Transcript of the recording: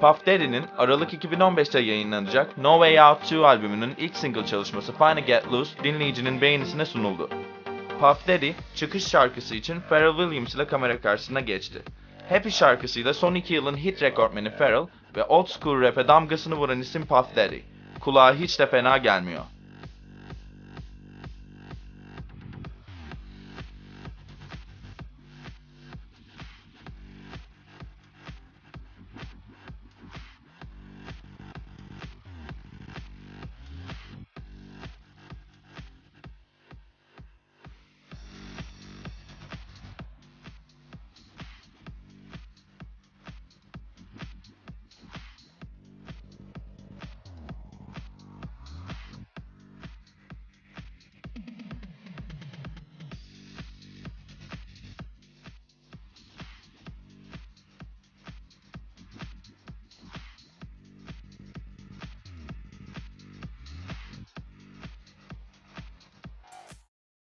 Puff Daddy'nin Aralık 2015'te yayınlanacak No Way Out 2 albümünün ilk single çalışması Finna Get Loose dinleyicinin beğenisine sunuldu. Puff Daddy, çıkış şarkısı için Pharrell Williams ile kamera karşısına geçti. Happy şarkısıyla son iki yılın hit rekortmeni Pharrell ve old school rap'e damgasını vuran isim Puff Daddy. Kulağa hiç de fena gelmiyor.